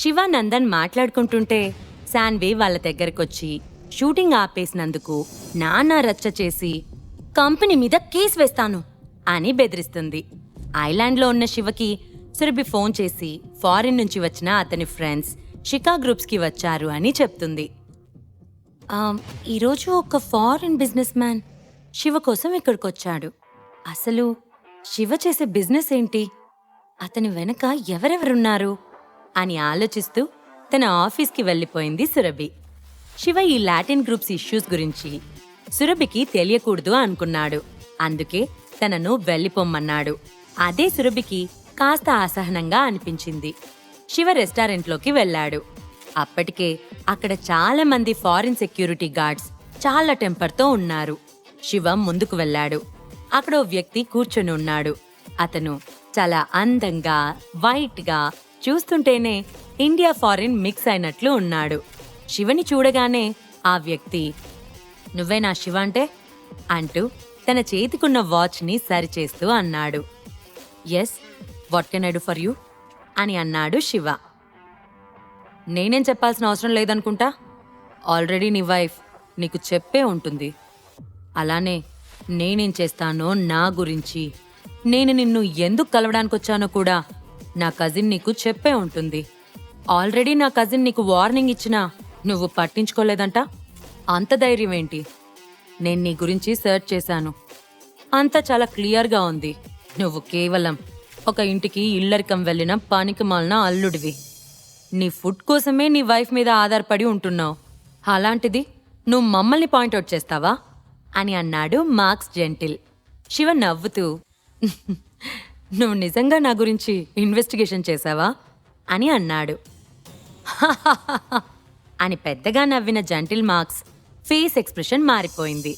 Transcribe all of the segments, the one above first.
శివానందన్ మాట్లాడుకుంటుంటే శాన్వి వాళ్ళ దగ్గరకొచ్చి షూటింగ్ ఆపేసినందుకు నానా రచ్చ చేసి కంపెనీ మీద కేసు వేస్తాను అని బెదిరిస్తుంది. ఐలాండ్లో ఉన్న శివకి సురభి ఫోన్ చేసి ఫారిన్ నుంచి వచ్చిన అతని ఫ్రెండ్స్ షికా గ్రూప్స్కి వచ్చారు అని చెప్తుంది. ఈరోజు ఒక ఫారిన్ బిజినెస్ మ్యాన్ శివ కోసం ఇక్కడికి వచ్చాడు అసలు శివ చేసే బిజినెస్ ఏంటి? అతని వెనక ఎవరెవరున్నారు? అని ఆలోచిస్తూ తన ఆఫీస్కి వెళ్ళిపోయింది సురభి. శివ ఈ లాటిన్ గ్రూప్స్ ఇష్యూస్ గురించి సురభికి తెలియకూడదు అనుకున్నాడు. అందుకే తనను వెళ్ళిపోమ్మన్నాడు. అదే సురభికి కాస్త అసహనంగా అనిపించింది. శివ రెస్టారెంట్లోకి వెళ్ళాడు. అప్పటికే అక్కడ చాలా మంది ఫారిన్ సెక్యూరిటీ గార్డ్స్ చాలా టెంపర్తో ఉన్నారు. శివ ముందుకు వెళ్ళాడు. అక్కడ ఓ వ్యక్తి కూర్చొని ఉన్నాడు. అతను చాలా అందంగా వైట్గా చూస్తుంటేనే ఇండియా ఫారిన్ మిక్స్ అయినట్లు ఉన్నాడు. శివని చూడగానే ఆ వ్యక్తి నువ్వే నా శివ అంటే? అంటూ తన చేతికున్న వాచ్ని సరిచేస్తూ అన్నాడు. Yes what can I do for you అని అన్నాడు శివ. నేనేం చెప్పాల్సిన అవసరం లేదనుకుంటా? ఆల్రెడీ నీ వైఫ్ నీకు చెప్పే ఉంటుంది. అలానే నేనేం చేస్తానో నా గురించి నేను నిన్ను ఎందుకు కలవడానికి వచ్చానో కూడా నా కజిన్ నీకు చెప్పే ఉంటుంది. ఆల్రెడీ నా కజిన్ నీకు వార్నింగ్ ఇచ్చినా నువ్వు పట్టించుకోలేదంట? అంత ధైర్యం ఏంటి? నేను నీ గురించి సెర్చ్ చేశాను. అంతా చాలా క్లియర్గా ఉంది. నువ్వు కేవలం ఒక ఇంటికి ఇల్లరికం వెళ్ళిన పానికి మాలిన అల్లుడివి. నీ ఫుడ్ కోసమే నీ వైఫ్ మీద ఆధారపడి ఉంటున్నావు. అలాంటిది నువ్వు మమ్మల్ని పాయింట్అవుట్ చేస్తావా? అని అన్నాడు మార్క్స్ జెంటిల్ శివ నవ్వుతూ నువ్వు నిజంగా నా గురించి ఇన్వెస్టిగేషన్ చేశావా? అని అన్నాడు. అని పెద్దగా నవ్విన జంటిల్ మార్క్స్ ఫేస్ ఎక్స్ప్రెషన్ మారిపోయింది.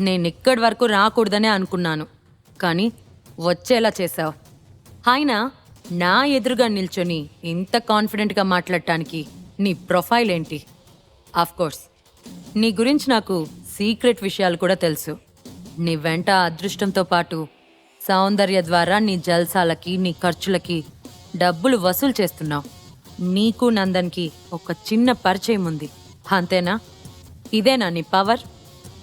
నేను ఇక్కడి వరకు రాకూడదనే అనుకున్నాను కానీ వచ్చేలా చేశావు. ఆయన నా ఎదురుగా నిల్చొని ఇంత కాన్ఫిడెంట్గా మాట్లాడటానికి నీ ప్రొఫైల్ ఏంటి? కోర్స్ నీ గురించి నాకు సీక్రెట్ విషయాలు కూడా తెలుసు. నీ వెంట అదృష్టంతో పాటు సౌందర్య ద్వారా నీ జల్సాలకి నీ ఖర్చులకి డబ్బులు వసూలు చేస్తున్నావు. నీకు నందన్కి ఒక చిన్న పరిచయం ఉంది. అంతేనా? ఇదేనా నీ పవర్?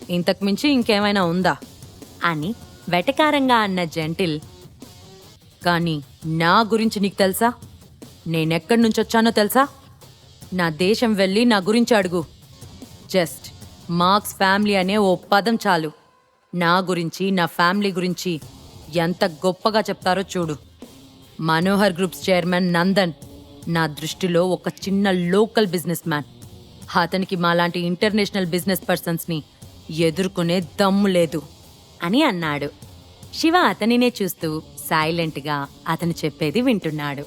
ఇంతకుమించి ఇంకేమైనా ఉందా? అని వెటకారంగా అన్న జెంటిల్ కానీ నా గురించి నీకు తెలుసా? నేనెక్కడి నుంచి వచ్చానో తెలుసా? నా దేశం వెళ్ళి నా గురించి అడుగు. జస్ట్ మార్క్స్ ఫ్యామిలీ అనే ఓ పదం చాలు. నా గురించి నా ఫ్యామిలీ గురించి ఎంత గొప్పగా చెప్తారో చూడు. మనోహర్ గ్రూప్స్ చైర్మన్ నందన్ నా దృష్టిలో ఒక చిన్న లోకల్ బిజినెస్ మ్యాన్. అతనికి మాలాంటి ఇంటర్నేషనల్ బిజినెస్ పర్సన్స్ని ఎదుర్కొనే దమ్ము లేదు అని అన్నాడు. శివ అతనినే చూస్తూ సైలెంట్గా అతను చెప్పేది వింటున్నాడు.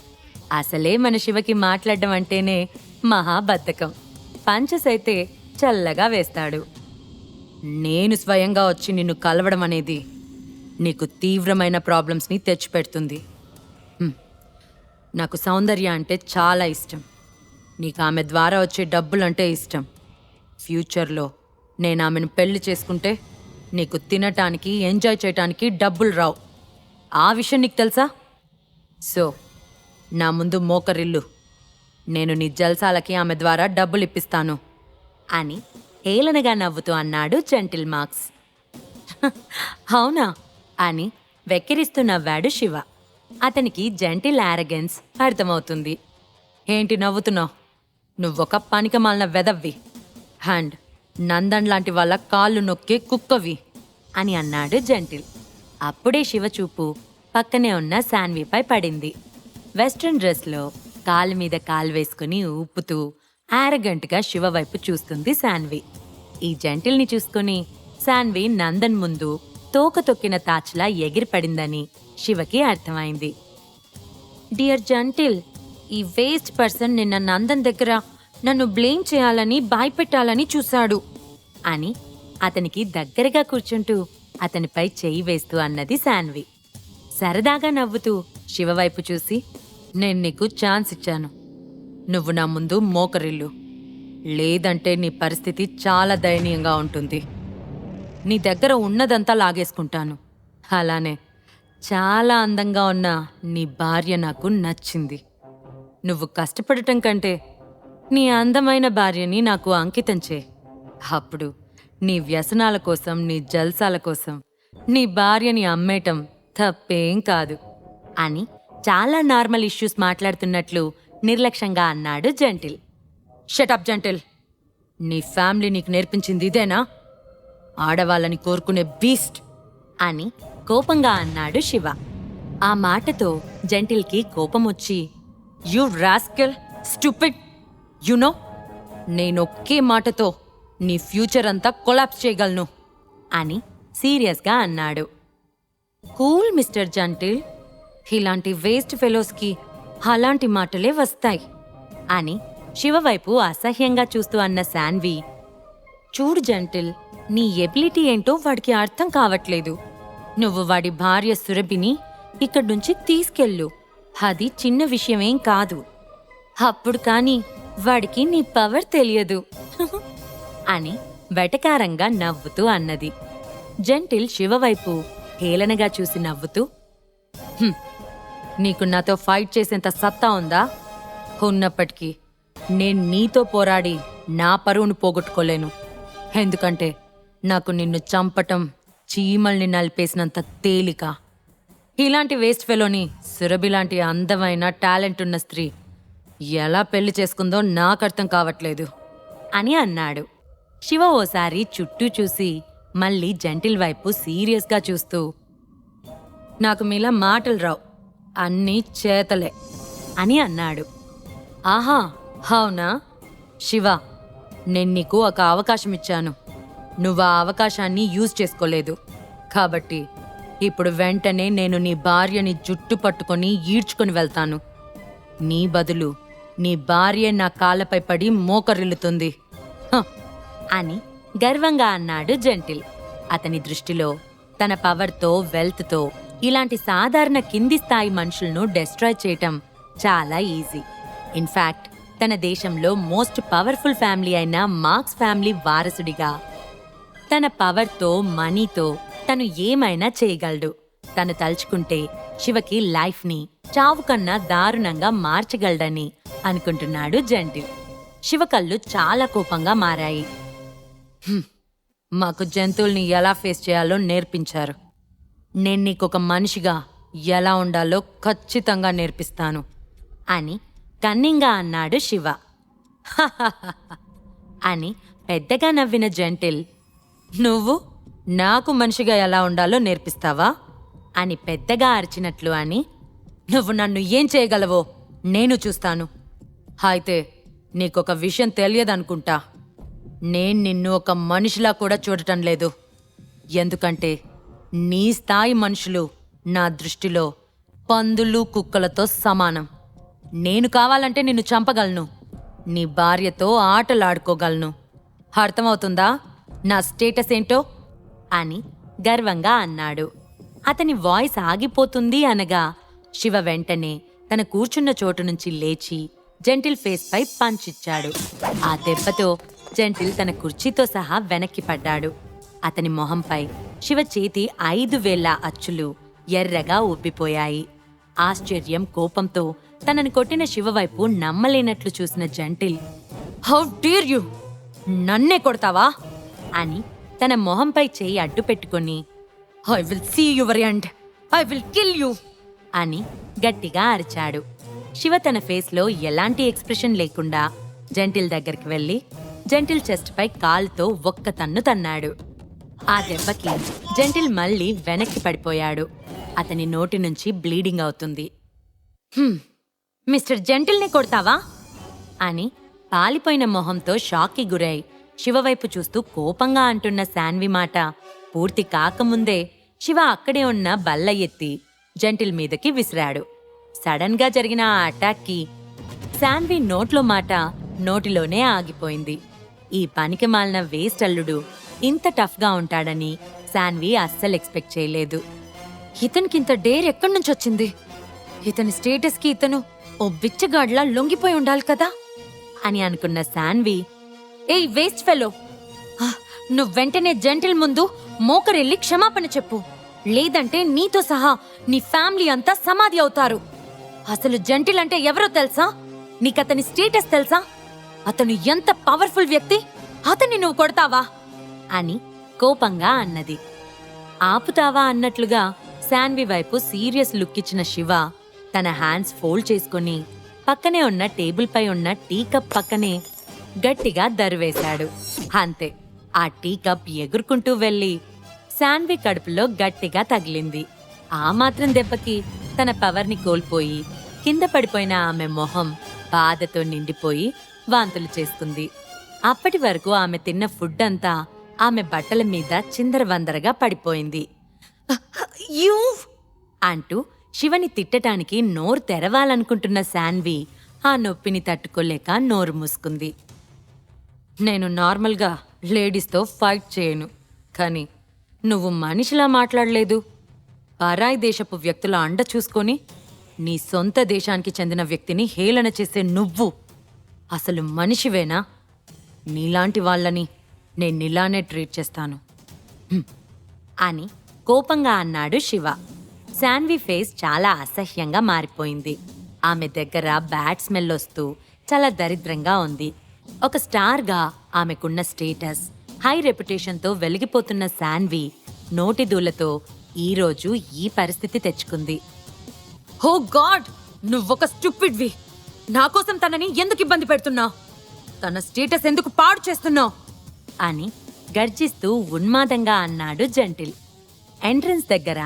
అసలే మన శివకి మాట్లాడడం అంటేనే మహాబద్ధకం పంచస్ అయితే చల్లగా వేస్తాడు. నేను స్వయంగా వచ్చి నిన్ను కలవడం అనేది నీకు తీవ్రమైన ప్రాబ్లమ్స్ని తెచ్చిపెడుతుంది. హ్మ్. నాకు సౌందర్య అంటే చాలా ఇష్టం. నీకు ఆమె ద్వారా వచ్చే డబ్బులంటే ఇష్టం. ఫ్యూచర్లో నేను ఆమెను పెళ్ళి చేసుకుంటే నీకు తినటానికి ఎంజాయ్ చేయటానికి డబ్బులు రావు. ఆ విషయం నీకు తెలుసా? సో నా ముందు మోకరిల్లు. నేను నీ జల్సాలకి ఆమె ద్వారా డబ్బులు ఇప్పిస్తాను అని హేళనగా నవ్వుతూ అన్నాడు జెంటిల్ మార్క్స్. అవునా? అని వెక్కిరిస్తూ నవ్వాడు శివ. అతనికి జెంటిల్ ఆరగెన్స్ అర్థమవుతుంది. ఏంటి నవ్వుతున్నావు? నువ్వొక పనికమాలిన వెదవ్వి. హ్యాండ్ నందన్ లాంటి వాళ్ళ కాళ్ళు నొక్కే కుక్కవి అని అన్నాడు జెంటిల్. అప్పుడే శివ చూపు పక్కనే ఉన్న శాన్విపై పడింది. వెస్ట్రన్ డ్రెస్లో కాలు మీద కాలు వేసుకుని ఊపుతూ ఆరగంట్గా శివ వైపు చూస్తుంది శాన్వి. ఈ జంటిల్ని చూసుకుని శాన్వి నందన్ ముందు తోక తొక్కిన తాచ్లా ఎగిరిపడిందని శివకి అర్థమైంది. డియర్ జంటిల్ ఈ వేస్ట్ పర్సన్ నిన్న నందన్ దగ్గర నన్ను బ్లేమ్ చేయాలని భయపెట్టాలని చూశాడు అని అతనికి దగ్గరగా కూర్చుంటూ అతనిపై చెయ్యి వేస్తూ అన్నది శాన్వి. సరదాగా నవ్వుతూ శివ వైపు చూసి నేను నీకు ఛాన్స్ ఇచ్చాను. నువ్వు నా ముందు మోకరిల్లు. లేదంటే నీ పరిస్థితి చాలా దయనీయంగా ఉంటుంది. నీ దగ్గర ఉన్నదంతా లాగేసుకుంటాను. అలానే చాలా అందంగా ఉన్న నీ భార్య నాకు నచ్చింది. నువ్వు కష్టపడటం కంటే నీ అందమైన భార్యని నాకు అంకితం చే అప్పుడు నీ వ్యసనాల కోసం నీ జల్సాల కోసం నీ భార్యని అమ్మేయటం తప్పేం కాదు. అని చాలా నార్మల్ ఇష్యూస్ మాట్లాడుతున్నట్లు నిర్లక్ష్యంగా అన్నాడు జంటిల్. Shut up Gentle. నీ ఫ్యామిలీ నీకు నేర్పించింది ఇదేనా? ఆడవాళ్ళని కోరుకునే బీస్ట్ అని కోపంగా అన్నాడు శివ. ఆ మాటతో జంటిల్కి కోపం వచ్చి you rascal stupid you know నేనొక్కే మాటతో నీ ఫ్యూచర్ అంతా కొలాప్స్ చేయగలను అని సీరియస్గా అన్నాడు. Cool mister Gentle. ఇలాంటి వేస్ట్ ఫెలోస్కి అలాంటి మాటలే వస్తాయి అని శివవైపు అసహ్యంగా చూస్తూ అన్న శాన్వి చూడు జంటిల్ నీ ఎబిలిటీ ఏంటో వాడికి అర్థం కావట్లేదు. నువ్వు వాడి భార్య సురభిని ఇక్కడి నుంచి తీసుకెళ్ళు. అది చిన్న విషయమేం కాదు. అప్పుడు కాని వాడికి నీ పవర్ తెలియదు. అని వెటకారంగా నవ్వుతూ అన్నది. జంటిల్ శివవైపు హేళనగా చూసి నవ్వుతూ నీకు నాతో ఫైట్ చేసేంత సత్తా ఉందా? ఉన్నప్పటికీ నేను నీతో పోరాడి నా పరువును పోగొట్టుకోలేను. ఎందుకంటే నాకు నిన్ను చంపటం చీమల్ని నలిపేసినంత తేలిక. ఇలాంటి వేస్ట్ ఫెలోని సురభి లాంటి అందమైన టాలెంట్ ఉన్న స్త్రీ ఎలా పెళ్ళి చేసుకుందో నాకు అర్థం కావట్లేదు. అని అన్నాడు. శివ ఓసారి చుట్టూ చూసి మళ్ళీ జంటిల్ వైపు సీరియస్గా చూస్తూ నాకు మీలా మాటలు రావు అన్నీ చేతలే అని అన్నాడు. ఆహా అవునా? శివ నేను నీకు ఒక అవకాశం ఇచ్చాను. నువ్వు ఆ అవకాశాన్ని యూజ్ చేసుకోలేదు. కాబట్టి ఇప్పుడు వెంటనే నేను నీ భార్యని జుట్టు పట్టుకొని ఈడ్చుకొని వెళ్తాను. నీ బదులు నీ భార్య నా కాళ్ళపై పడి మోకరిల్లుతుంది. హ! అని గర్వంగా అన్నాడు జెంటిల్. అతని దృష్టిలో తన పవర్తో వెల్త్తో ఇలాంటి సాధారణ కింది స్థాయి మనుషులను డెస్ట్రాయ్ చేయటం చాలా ఈజీ. ఇన్ఫాక్ట్ తన దేశంలో మోస్ట్ పవర్ఫుల్ ఫ్యామిలీ అయిన మార్క్స్ ఫ్యామిలీ వారసుడిగా తన పవర్తో మనీతో తను ఏమైనా చేయగలడు. తను తలుచుకుంటే శివకి లైఫ్ని చావు కన్నా దారుణంగా మార్చగలడని అనుకుంటున్నాడు జంటిల్. శివ కళ్ళు చాలా కోపంగా మారాయి. మాకు జంతువుల్ని ఎలా ఫేస్ చేయాలో నేర్పించారు. నేను నీకొక మనిషిగా ఎలా ఉండాలో ఖచ్చితంగా నేర్పిస్తాను అని కన్నింగా అన్నాడు శివ. అని పెద్దగా నవ్విన జంటిల్ నువ్వు నాకు మనిషిగా ఎలా ఉండాలో నేర్పిస్తావా? అని పెద్దగా అరిచినట్లు అని. నువ్వు నన్ను ఏం చేయగలవో నేను చూస్తాను. అయితే నీకొక విషయం తెలియదనుకుంటా. నేను నిన్ను ఒక మనిషిలా కూడా చూడటం లేదు. ఎందుకంటే నీ స్థాయి మనుషులు నా దృష్టిలో పందులు కుక్కలతో సమానం. నేను కావాలంటే నిన్ను చంపగలను. నీ భార్యతో ఆటలాడుకోగలను. అర్థమవుతుందా? నా స్టేటస్ ఏంటో? అని గర్వంగా అన్నాడు. అతని వాయిస్ ఆగిపోతుంది అనగా శివ వెంటనే తన కూర్చున్న చోటు నుంచి లేచి జెంటిల్ ఫేస్పై పంచిచ్చాడు. ఆ దెబ్బతో జెంటిల్ తన కుర్చీతో సహా వెనక్కి పడ్డాడు. అతని మొహంపై శివ చేతి ఐదు వేల అచ్చులు ఎర్రగా ఉబ్బిపోయాయి ఆశ్చర్యం కోపంతో తనని కొట్టిన శివ వైపు నమ్మలేనట్లు చూసిన జంటిల్ హౌ డీర్ యు? నన్నే కొడతావా? అని తన మొహంపై చేయి అడ్డు పెట్టుకొని I will see your end I will kill you అని గట్టిగా అరిచాడు. శివ తన ఫేస్లో ఎలాంటి ఎక్స్ప్రెషన్ లేకుండా జంటిల్ దగ్గరికి వెళ్ళి జంటిల్ చెస్ట్పై కాల్తో కాలుతో ఒక్క తన్ను తన్నాడు. ఆ దెబ్బకి జంటిల్ మళ్ళీ వెనక్కి పడిపోయాడు. అతని నోటి నుంచి బ్లీడింగ్ అవుతుంది. మిస్టర్ జంటిల్ని కొడతావా? అని పాలిపోయిన మొహంతో షాక్కి గురై శివవైపు చూస్తూ కోపంగా అంటున్న శాన్వి మాట పూర్తి కాకముందే శివ అక్కడే ఉన్న బల్ల ఎత్తి జంటిల్ మీదకి విసిరాడు. సడన్గా జరిగిన ఆ అటాక్కి శాన్వి నోట్లో మాట నోటిలోనే ఆగిపోయింది. ఈ పనికి మాలిన వేస్ట్ అల్లుడు ఇంత టఫ్గా ఉంటాడని శాన్వి అస్సలు ఎక్స్పెక్ట్ చేయలేదు. ఇతనికింత డేర్ ఎక్కడి నుంచి వచ్చింది? ఇతని స్టేటస్కి ఇతను ఓ బిచ్చగాడ్లా లొంగిపోయి ఉండాలి కదా? అని అనుకున్న శాన్వి ఏయ్ వేస్ట్ ఫెలో నువ్వు వెంటనే జంటిల్ ముందు మోకరెళ్ళి క్షమాపణ చెప్పు. లేదంటే నీతో సహా నీ ఫ్యామిలీ అంతా సమాధి అవుతారు. అసలు జెంటిల్ అంటే ఎవరో తెలుసా? నీకతని స్టేటస్ తెలుసా? అతను ఎంత పవర్ఫుల్ వ్యక్తి? అతన్ని నువ్వు కొడతావా? అని కోపంగా అన్నది. ఆపుతావా అన్నట్లుగా శాన్వి వైపు సీరియస్ లుక్ ఇచ్చిన శివ తన హ్యాండ్స్ ఫోల్డ్ చేసుకుని పక్కనే ఉన్న టేబుల్పై ఉన్న టీ కప్ పక్కనే గట్టిగా దరువేశాడు. అంతే ఆ టీ కప్ ఎగురుకుంటూ వెళ్ళి శాన్వి కడుపులో గట్టిగా తగిలింది. ఆ మాత్రం దెబ్బకి తన పవర్ని కోల్పోయి కింద పడిపోయిన ఆమె మొహం బాధతో నిండిపోయి వాంతులు చేసుకుంది అప్పటి వరకు ఆమె తిన్న ఫుడ్ అంతా ఆమె బట్టల మీద చిందరవందరగా పడిపోయింది. యూ! అంటూ శివని తిట్టటానికి నోరు తెరవాలనుకుంటున్న శాన్వి ఆ నొప్పిని తట్టుకోలేక నోరు మూసుకుంది. నేను నార్మల్గా లేడీస్తో ఫైట్ చేయను. కానీ నువ్వు మనిషిలా మాట్లాడలేదు. పరాయి దేశపు వ్యక్తుల అండ చూసుకొని నీ సొంత దేశానికి చెందిన వ్యక్తిని హేళన చేసే నువ్వు అసలు మనిషివేనా? నీలాంటి వాళ్ళని నేను ఇలానే ట్రీట్ చేస్తాను. హ్మ్. అని కోపంగా అన్నాడు శివ. శాన్వి ఫేస్ చాలా అసహ్యంగా మారిపోయింది. ఆమె దగ్గర బ్యాడ్ స్మెల్ వస్తూ చాలా దరిద్రంగా ఉంది. ఒక స్టార్గా ఆమెకున్న స్టేటస్ హై రెప్యుటేషన్తో వెలిగిపోతున్న శాన్వి నోటి దూలతో ఈరోజు ఈ పరిస్థితి తెచ్చుకుంది. హో గాడ్! నువ్వొక స్టూపిడ్వి! నా కోసం తనని ఎందుకు ఇబ్బంది పెడుతున్నావు తన స్టేటస్ ఎందుకు పాడు చేస్తున్నావు అని గర్జిస్తూ ఉన్మాదంగా అన్నాడు జంటిల్. ఎంట్రన్స్ దగ్గర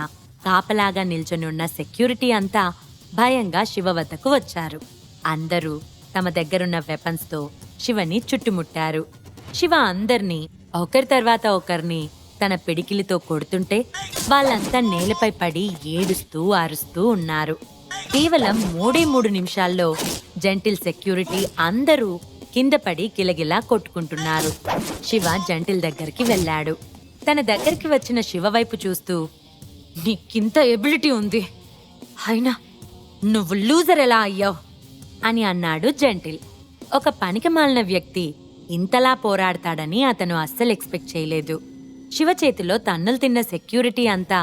కాపలాగా నిల్చొని ఉన్న సెక్యూరిటీ అంతా భయంగా శివ వద్దకు వచ్చారు. అందరూ తమ దగ్గరున్న వెపన్స్తో శివని చుట్టుముట్టారు. శివ అందర్నీ ఒకరి తర్వాత ఒకరిని తన పిడికిలితో కొడుతుంటే వాళ్ళంతా నేలపై పడి ఏడుస్తూ అరుస్తూ ఉన్నారు. కేవలం మూడే మూడు నిమిషాల్లో జంటిల్ సెక్యూరిటీ అందరూ కింద పడి కిలగిలా కొట్టుకుంటున్నారు. శివ జంటిల్ దగ్గరికి వెళ్ళాడు. తన దగ్గరికి వచ్చిన శివ వైపు చూస్తూ నీకింత ఎబిలిటీ ఉంది. అయినా నువ్వు లూజర్ ఎలా అయ్యావు? అని అన్నాడు జంటిల్. ఒక పనికిమాలిన వ్యక్తి ఇంతలా పోరాడతాడని అతను అస్సలు ఎక్స్పెక్ట్ చేయలేదు. శివ చేతిలో తన్నులు తిన్న సెక్యూరిటీ అంతా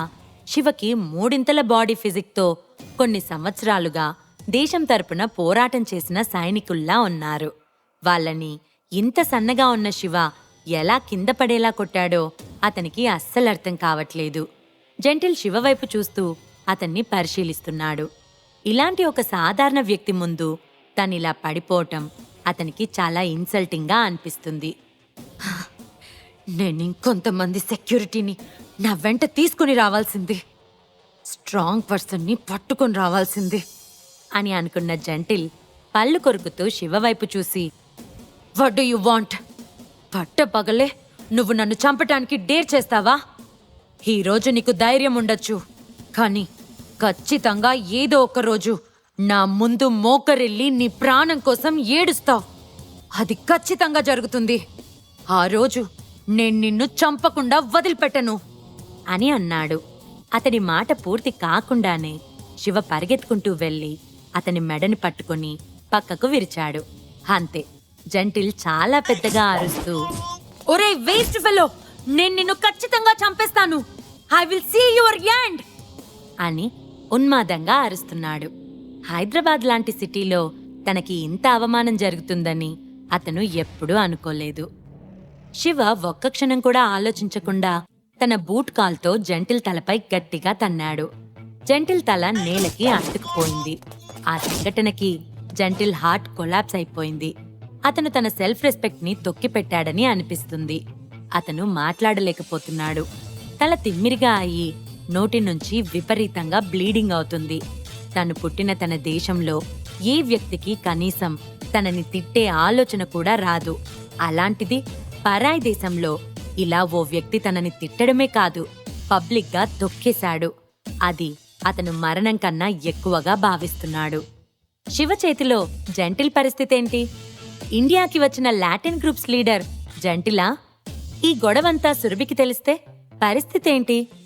శివకి మూడింతల బాడీ ఫిజిక్తో కొన్ని సంవత్సరాలుగా దేశం తరపున పోరాటం చేసిన సైనికుల్లా ఉన్నారు. వాళ్ళని ఇంత సన్నగా ఉన్న శివ ఎలా కింద పడేలా కొట్టాడో అతనికి అస్సలు అర్థం కావట్లేదు. జంటిల్ శివ వైపు చూస్తూ అతన్ని పరిశీలిస్తున్నాడు. ఇలాంటి ఒక సాధారణ వ్యక్తి ముందు తనిలా పడిపోవటం అతనికి చాలా ఇన్సల్టింగ్గా అనిపిస్తుంది. నేను ఇంకొంతమంది సెక్యూరిటీని నా వెంట తీసుకుని రావాల్సింది. స్ట్రాంగ్ పర్సన్ని పట్టుకొని రావాల్సింది అని అనుకున్న జంటిల్ పళ్ళు కొరుకుతూ శివ వైపు చూసి వడ్ డూ యు వాంట్ పట్ట పగలే నువ్వు నన్ను చంపటానికి డేర్ చేస్తావా? ఈరోజు నీకు ధైర్యం ఉండొచ్చు కానీ ఖచ్చితంగా ఏదో ఒక రోజు నా ముందు మోకరెళ్ళి నీ ప్రాణం కోసం ఏడుస్తావు. అది ఖచ్చితంగా జరుగుతుంది. ఆ రోజు నేను నిన్ను చంపకుండా వదిలిపెట్టను అని అన్నాడు. అతని మాట పూర్తి కాకుండానే శివ పరిగెత్తుకుంటూ వెళ్ళి అతని మెడని పట్టుకొని పక్కకు విరిచాడు. అంతే జంటిల్ చాలా పెద్దగా అరుస్తూ ఒరే వేస్ట్ ఫెలో నేను నిన్ను ఖచ్చితంగా చంపేస్తాను. I will see your end అని ఉన్మాదంగా అరుస్తున్నాడు. హైదరాబాద్ లాంటి సిటీలో తనకి ఇంత అవమానం జరుగుతుందని అతను ఎప్పుడూ అనుకోలేదు. శివ ఒక్క క్షణం కూడా ఆలోచించకుండా తన బూట్ కాల్తో జంటిల్ తలపై గట్టిగా తన్నాడు. జంటిల్ తల నేలకి అంటుకుపోయింది ఆ సంఘటనకి జంటిల్ హార్ట్ కొలాప్స్ అయిపోయింది. అతను తన సెల్ఫ్ రెస్పెక్ట్ని తొక్కిపెట్టాడని అనిపిస్తుంది. అతను మాట్లాడలేకపోతున్నాడు. తల తిమ్మిరిగా అయి నోటి నుంచి విపరీతంగా బ్లీడింగ్ అవుతుంది. తను పుట్టిన తన దేశంలో ఏ వ్యక్తికి కనీసం తనని తిట్టే ఆలోచన కూడా రాదు. అలాంటిది పరాయి దేశంలో ఇలా ఓ వ్యక్తి తనని తిట్టడమే కాదు పబ్లిక్గా తొక్కేశాడు. అది అతను మరణం కన్నా ఎక్కువగా భావిస్తున్నాడు. శివ చేతిలో జంటిల్ పరిస్థితి ఏంటి? ఇండియాకి వచ్చిన లాటిన్ గ్రూప్స్ లీడర్ జంటిలా? ఈ గొడవంతా సురభికి తెలిస్తే పరిస్థితి ఏంటి?